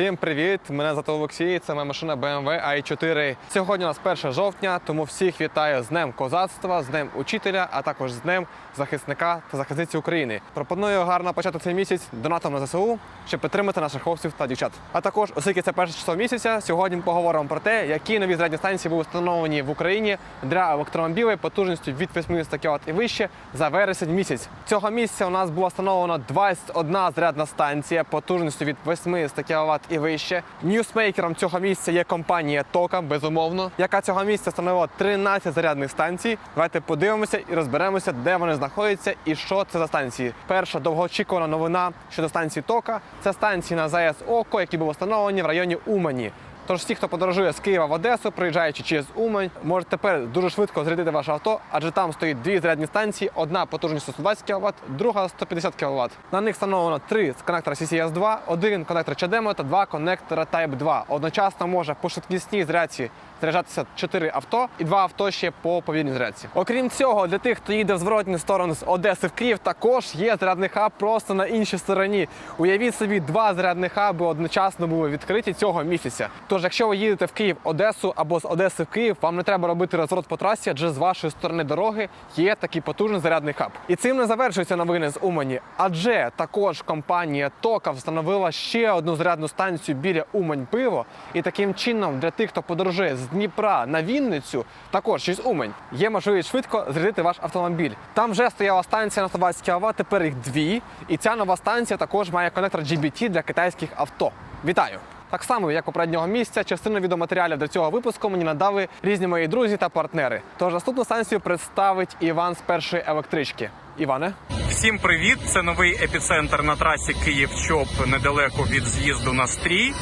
Всім привіт! Мене звати Олексій. Це моя машина BMW i4. Сьогодні у нас 1 жовтня, тому всіх вітаю з Днем козацтва, з Днем учителя, а також з Днем захисника та захисниці України. Пропоную гарно почати цей місяць донатом на ЗСУ, щоб підтримати наших хлопців та дівчат. А також, оскільки це перше число місяця, сьогодні ми поговоримо про те, які нові зарядні станції були встановлені в Україні для електромобілів потужністю від 80 кВт і вище за вересень місяць. Цього місяця у нас була встановлена 21 зарядна станція потужністю від 80 кВт і вище. Ньюсмейкером цього місця є компанія Тока, безумовно, яка цього місця встановила 13 зарядних станцій. Давайте подивимося і розберемося, де вони знаходяться і що це за станції. Перша довгоочікувана новина щодо станції Тока це станції на ЗАЕС Око, які були встановлені в районі Умані. Тож всі, хто подорожує з Києва в Одесу, приїжджаючи через Умань, можуть тепер дуже швидко зарядити ваше авто, адже там стоїть дві зарядні станції: одна потужністю 120 кВт, друга 150 кВт. На них встановлено три з коннектора CCS 2, один коннектор CHAdeMO та два коннектора Type 2. Одночасно може по швидкісній зарядці заряджатися 4 авто і два авто ще по повільній зарядці. Окрім цього, для тих, хто їде в зворотню сторону з Одеси в Київ, також є зарядний хаб просто на іншій стороні. Уявіть собі, два зарядні хаби одночасно були відкриті цього місяця. Тож, якщо ви їдете в Київ, Одесу або з Одеси в Київ, вам не треба робити розворот по трасі, адже з вашої сторони дороги є такий потужний зарядний хаб. І цим не завершуються новини з Умані, адже також компанія Тока встановила ще одну зарядну станцію біля Умань пиво. І таким чином для тих, хто подорожує з Дніпра на Вінницю, також через Умань, є можливість швидко зарядити ваш автомобіль. Там вже стояла станція на 120 кВт, тепер їх дві. І ця нова станція також має конектор GBT для китайських авто. Вітаю! Так само, як попереднього місця, частину відеоматеріалів до цього випуску мені надали різні мої друзі та партнери. Тож наступну станцію представить Іван з першої електрички. Іване, Всім привіт! Це новий епіцентр на трасі Київ-Чоп недалеко від з'їзду на стрій.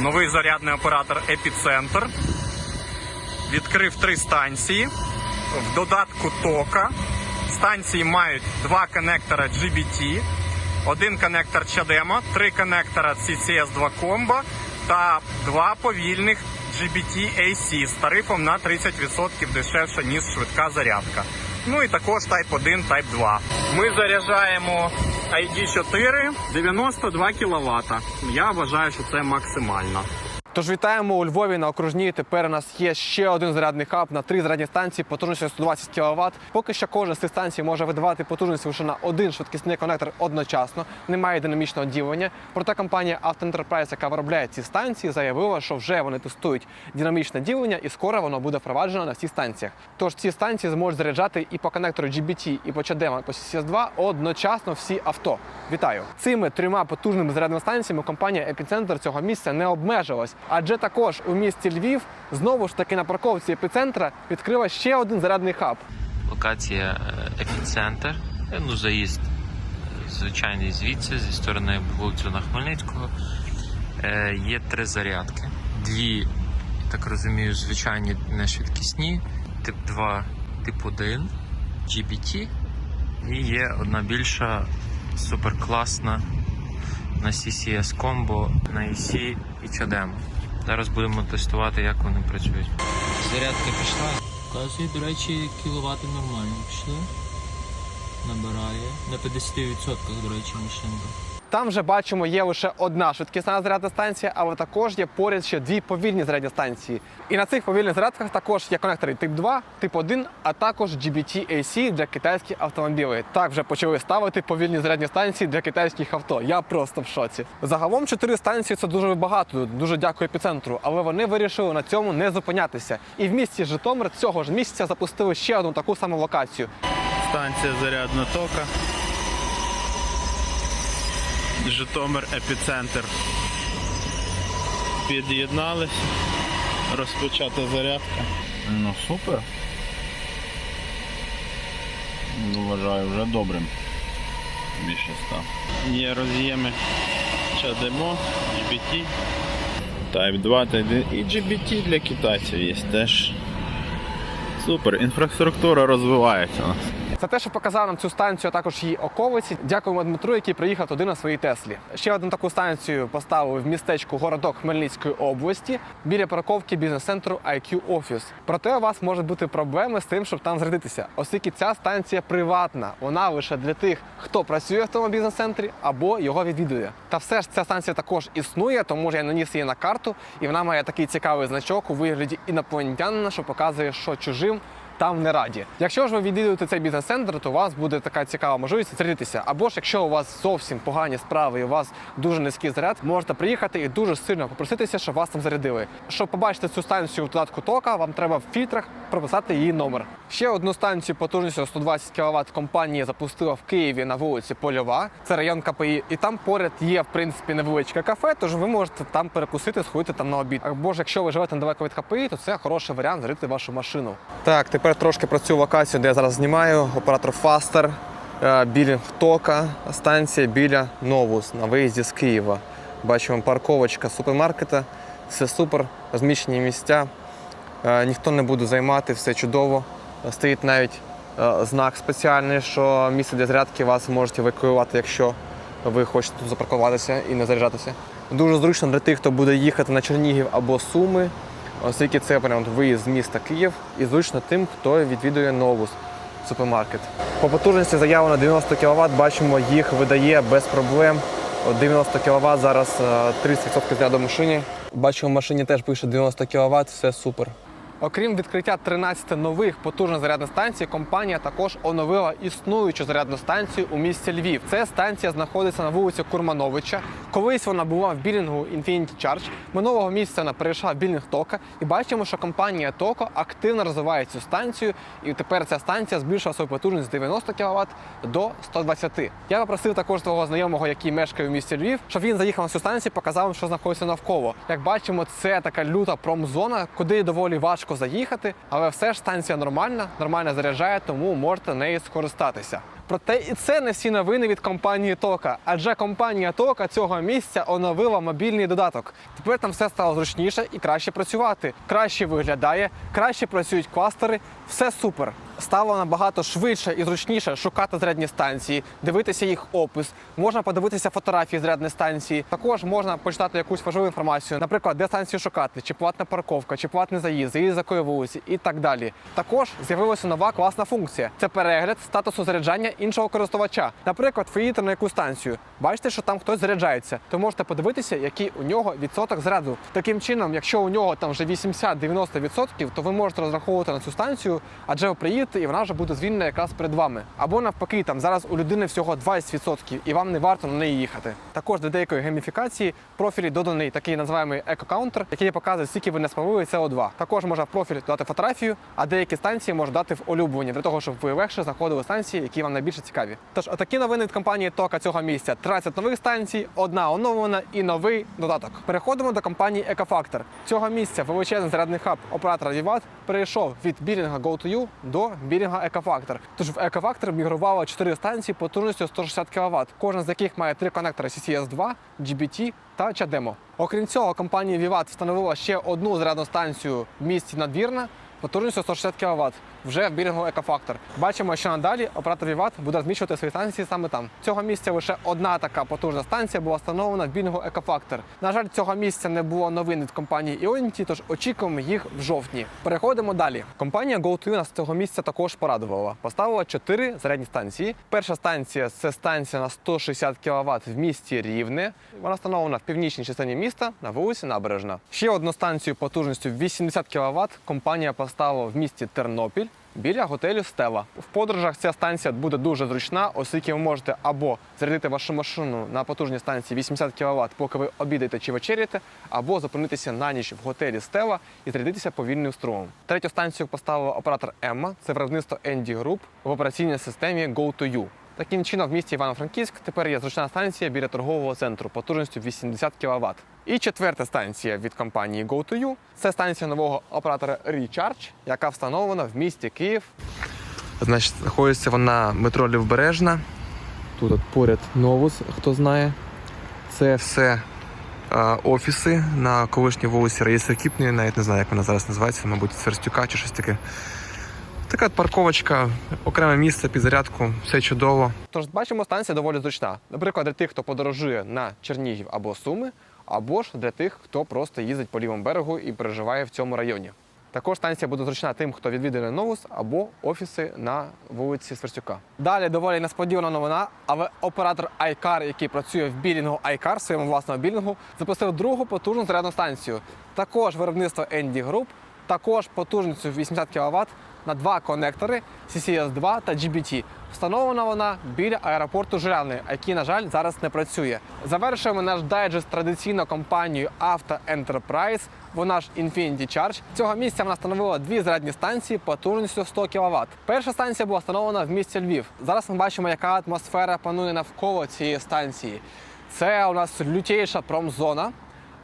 Новий зарядний оператор Епіцентр. Відкрив три станції. В додатку тока. Станції мають два коннектора GBT, один коннектор CHAdeMO, три коннектора CCS 2 Combo та два повільних GBT AC з тарифом на 30% дешевше, ніж швидка зарядка. Ну і також Type 1, Type 2. Ми заряджаємо ID4 92 кВт. Я вважаю, що це максимально. Тож вітаємо у Львові на окружній. Тепер у нас є ще один зарядний хаб на три зарядні станції потужністю 120 кВт. Поки що кожна з цих станцій може видавати потужність лише на один швидкісний конектор одночасно, немає динамічного ділення. Проте компанія Enterprise, яка виробляє ці станції, заявила, що вже вони тестують динамічне ділення, і скоро воно буде впроваджено на всіх станціях. Тож ці станції зможуть заряджати і по коннектору GBT, і по CHAdeMO, по CCS2 одночасно всі авто. Вітаю! Цими трьома потужними зарядними станціями компанія Епіцентр цього місця не обмежилась, адже також у місті Львів знову ж таки на парковці епіцентра відкрила ще один зарядний хаб. Локація е, епіцентр. Е, Ну, заїзд е, звичайний звідси, зі сторони вулицю на Хмельницького. Є три зарядки. Дві, так розумію, звичайні нешвидкісні, тип 2, тип 1, GBT. І є одна більша, суперкласна на CCS Combo, на EC і CHAdeMO. Зараз будемо тестувати, як вони працюють. Зарядка пішла. Показує, до речі, кіловати нормально пішли. Набирає. На 50% до речі, машинка. Там вже бачимо, є лише одна швидкісна зарядна станція, але також є поряд ще дві повільні зарядні станції. І на цих повільних зарядках також є конектори тип 2, тип 1, а також GBT AC для китайських автомобілів. Так вже почали ставити повільні зарядні станції для китайських авто. Я просто в шоці. Загалом чотири станції це дуже багато. Дуже дякую епіцентру. Але вони вирішили на цьому не зупинятися. І в місті Житомир цього ж місяця запустили ще одну таку саму локацію. Станція зарядна тока. Житомир епіцентр. Під'єднались. Розпочата зарядка. Ну супер. Вважаю вже добрим. Більше став. Є роз'єми CHAdeMO, GBT, Type 2 Type 1 і GBT для китайців є теж. Супер, інфраструктура розвивається у нас. Це те, що показав нам цю станцію, а також її околиці. Дякуємо Дмитру, який приїхав туди на своїй Теслі. Ще одну таку станцію поставили в містечку Городок Хмельницької області біля парковки бізнес-центру IQ Office. Проте у вас можуть бути проблеми з тим, щоб там зарядитися, оскільки ця станція приватна. Вона лише для тих, хто працює в тому бізнес-центрі або його відвідує. Та все ж ця станція також існує, тому я наніс її на карту, і вона має такий цікавий значок у вигляді інопланетянина, що показує, що чужим там не раді. Якщо ж ви відвідуєте цей бізнес-центр, то у вас буде така цікава можливість зарядитися. Або ж якщо у вас зовсім погані справи і у вас дуже низький заряд, можете приїхати і дуже сильно попроситися, щоб вас там зарядили. Щоб побачити цю станцію в додатку тока, вам треба в фільтрах прописати її номер. Ще одну станцію потужністю 120 кВт компанія запустила в Києві на вулиці Польова. Це район КПІ. І там поряд є в принципі невеличке кафе, тож ви можете там перекусити, сходити там на обід. Або ж якщо ви живете недалеко від КПІ, то це хороший варіант зарядити вашу машину. Так, тепер трошки про цю локацію, де я зараз знімаю. Оператор Фастер, білінг Тока, станція біля Новус на виїзді з Києва. Бачимо парковочка супермаркета. Все супер, розміщені місця. Е, Ніхто не буде займати, все чудово. Стоїть навіть е, знак спеціальний, що місце для зарядки вас можуть евакуювати, якщо ви хочете тут запаркуватися і не заряджатися. Дуже зручно для тих, хто буде їхати на Чернігів або Суми, оскільки це прям виїзд з міста Київ, і зручно тим, хто відвідує Новус супермаркет. По потужності заявлено 90 кВт, бачимо, їх видає без проблем. 90 кВт, зараз е, 30% заряду в машині. Бачимо, в машині теж пише 90 кВт, все супер. Окрім відкриття 13 нових потужних зарядних станцій, компанія також оновила існуючу зарядну станцію у місті Львів. Ця станція знаходиться на вулиці Курмановича. Колись вона була в білінгу Infinity Charge. Минулого місяця вона перейшла в білінг Тока. І бачимо, що компанія Токо активно розвиває цю станцію. І тепер ця станція збільшила свою потужність з 90 кВт до 120. Я попросив також свого знайомого, який мешкає в місті Львів, щоб він заїхав на цю станцію, показав, вам, що знаходиться навколо. Як бачимо, це така люта промзона, куди доволі важко заїхати, але все ж станція нормальна, нормально заряджає, тому можете нею скористатися. Проте і це не всі новини від компанії Тока, адже компанія Тока цього місця оновила мобільний додаток. Тепер там все стало зручніше і краще працювати. Краще виглядає, краще працюють кластери, все супер. Стало набагато швидше і зручніше шукати зарядні станції, дивитися їх опис. Можна подивитися фотографії зарядної станції. Також можна почитати якусь важливу інформацію, наприклад, де станцію шукати, чи платна парковка, чи платний заїзд, заїзд з якої вулиці і так далі. Також з'явилася нова класна функція: це перегляд статусу заряджання іншого користувача. Наприклад, ви їдете на якусь станцію. Бачите, що там хтось заряджається, то можете подивитися, який у нього відсоток заряду. Таким чином, якщо у нього там вже 80-90%, то ви можете розраховувати на цю станцію, адже ви приїдете і вона вже буде звільнена якраз перед вами. Або навпаки, там зараз у людини всього 20%, і вам не варто на неї їхати. Також для деякої гейміфікації в профілі доданий такий називаємий еко-каунтер, який показує, скільки ви не спалили СО2. Також можна в профіль додати фотографію, а деякі станції можна дати в улюблені для того, щоб ви легше знаходили станції, які вам найбільше цікаві. Тож, отакі новини від компанії Тока цього місця: 13 нових станцій, одна оновлена і новий додаток. Переходимо до компанії Екофактор. Цього місця величезний зарядний хаб оператора Віват перейшов від білінга Go2U до білінга Екофактор. Тож в Екофактор мігрувало 4 станції потужністю 160 кВт, кожна з яких має три конектори CCS 2 GBT та Чадемо. Окрім цього, компанія Vivat встановила ще одну зарядну станцію в місті Надвірна потужністю 160 кВт вже в білінгу Екофактор. Бачимо, що надалі оператор Vivat буде розміщувати свої станції саме там. Цього місця лише одна така потужна станція була встановлена в білінгу Екофактор. На жаль, цього місця не було новин від компанії Ionity, тож очікуємо їх в жовтні. Переходимо далі. Компанія GoTo нас цього місця також порадувала. Поставила чотири зарядні станції. Перша станція це станція на 160 кВт в місті Рівне. Вона встановлена в північній частині міста на вулиці Набережна. Ще одну станцію потужністю 80 кВт компанія поставила в місті Тернопіль. Біля готелю Стела. В подорожах ця станція буде дуже зручна, оскільки ви можете або зарядити вашу машину на потужній станції 80 кВт, поки ви обідаєте чи вечеряєте, або зупинитися на ніч в готелі Стела і зарядитися повільним струмом. Третю станцію поставив оператор Емма. Це виробництво Енді Group в операційній системі Go2U. Таким чином, в місті Івано-Франківськ тепер є зручна станція біля торгового центру потужністю 80 кВт. І четверта станція від компанії Go2U – це станція нового оператора Recharge, яка встановлена в місті Київ. Значить, знаходиться вона метро Лівбережна. Тут от поряд Новус, хто знає. Це все е, офіси на колишній вулиці Раїси Кіпної, навіть не знаю, як вона зараз називається, мабуть, Сверстюка чи щось таке. Така парковочка, окреме місце під зарядку, все чудово. Тож бачимо, станція доволі зручна. Наприклад, для тих, хто подорожує на Чернігів або Суми, або ж для тих, хто просто їздить по лівому берегу і переживає в цьому районі. Також станція буде зручна тим, хто відвідує новус або офіси на вулиці Сверстюка. Далі доволі несподівана новина, але оператор iCar, який працює в білінгу iCar, своєму власному білінгу, запустив другу потужну зарядну станцію. Також виробництво ND Group, також потужністю 80 кВт на два конектори CCS2 та GBT. Встановлена вона біля аеропорту Жирявний, який, на жаль, зараз не працює. Завершуємо наш дайджест традиційно компанією Auto Enterprise. Вона ж Infinity Charge. Цього місця вона встановила дві зарядні станції потужністю 100 кВт. Перша станція була встановлена в місті Львів. Зараз ми бачимо, яка атмосфера панує навколо цієї станції. Це у нас лютейша промзона,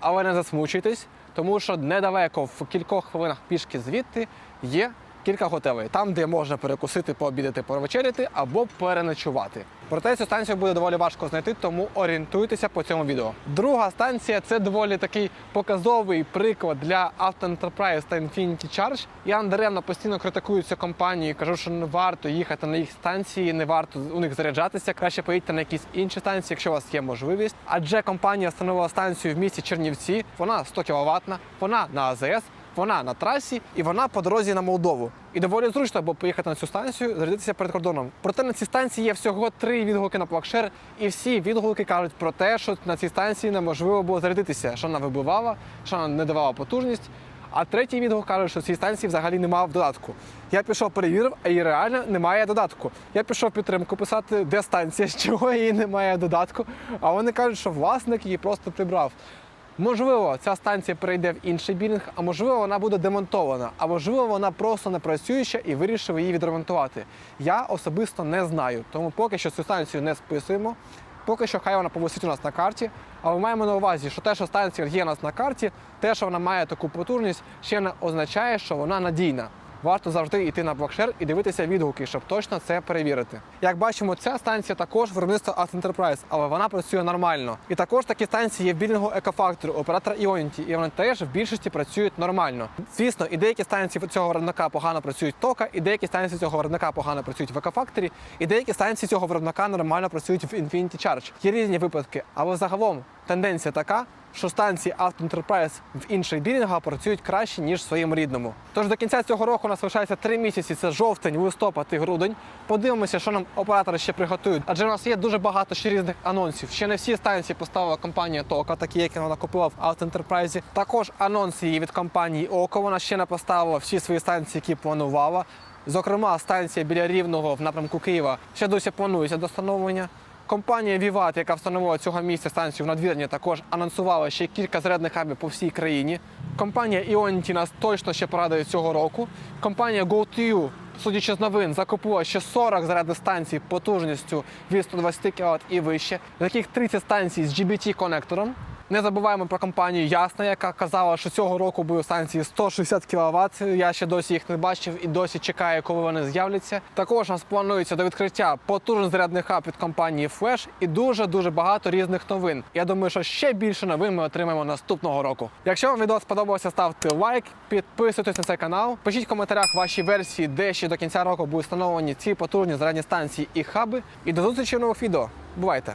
але не засмучуйтесь, тому що недалеко в кількох хвилинах пішки звідти є кілька готелей, там, де можна перекусити, пообідати, повечеряти або переночувати. Проте цю станцію буде доволі важко знайти, тому орієнтуйтеся по цьому відео. Друга станція це доволі такий показовий приклад для Auto Enterprise та Infinity Charge. Я даремно постійно критикую цю компанію, кажу, що не варто їхати на їх станції, не варто у них заряджатися. Краще поїдьте на якісь інші станції, якщо у вас є можливість. Адже компанія встановила станцію в місті Чернівці. Вона 100 кВт, вона на АЗС. Вона на трасі і вона по дорозі на Молдову. І доволі зручно, бо поїхати на цю станцію, зарядитися перед кордоном. Проте на цій станції є всього три відгуки на плакшер, і всі відгуки кажуть про те, що на цій станції неможливо було зарядитися, що вона вибивала, що вона не давала потужність. А третій відгук каже, що цій станції взагалі немає в додатку. Я пішов перевірив, а її реально немає додатку. Я пішов підтримку писати, де станція, з чого її немає додатку. А вони кажуть, що власник її просто прибрав. Можливо, ця станція перейде в інший білінг, а можливо, вона буде демонтована, а можливо, вона просто не працююча і вирішив її відремонтувати. Я особисто не знаю, тому поки що цю станцію не списуємо. Поки що хай вона повисить у нас на карті, але маємо на увазі, що те, що станція є у нас на карті, те, що вона має таку потужність, ще не означає, що вона надійна. Варто завжди йти на блокшер і дивитися відгуки, щоб точно це перевірити. Як бачимо, ця станція також виробництво Auto Enterprise, але вона працює нормально. І також такі станції є в білінгу Екофактору, оператора Ionity, і вони теж в більшості працюють нормально. Звісно, і деякі станції цього виробника погано працюють тока, і деякі станції цього виробника погано працюють в Екофакторі, і деякі станції цього виробника нормально працюють в Infinity Charge. Є різні випадки, але загалом тенденція така, що станції Enterprise в інших білінгах працюють краще, ніж в своєму рідному. Тож до кінця цього року у нас лишається три місяці: це жовтень, листопад і грудень. Подивимося, що нам оператори ще приготують. Адже у нас є дуже багато ще різних анонсів. Ще не всі станції поставила компанія Тока, такі, які вона купила в Enterprise. Також анонси є від компанії Око. Вона ще не поставила всі свої станції, які планувала. Зокрема, станція біля Рівного в напрямку Києва ще досі планується до встановлення. Компанія Віват, яка встановила цього місця станцію в надвірні, також анонсувала ще кілька зарядних хабів по всій країні. Компанія Іонті нас точно ще порадує цього року. Компанія GoTU, судячи з новин, закупила ще 40 зарядних станцій потужністю від 120 кВт і вище, з яких 30 станцій з GBT-конектором. Не забуваємо про компанію Ясна, яка казала, що цього року будуть станції 160 кВт. Я ще досі їх не бачив і досі чекаю, коли вони з'являться. Також нас планується до відкриття потужний зарядний хаб від компанії Flash і дуже дуже багато різних новин. Я думаю, що ще більше новин ми отримаємо наступного року. Якщо вам відео сподобалося, ставте лайк, підписуйтесь на цей канал. Пишіть в коментарях ваші версії, де ще до кінця року будуть встановлені ці потужні зарядні станції і хаби. І до зустрічі в нових відео. Бувайте!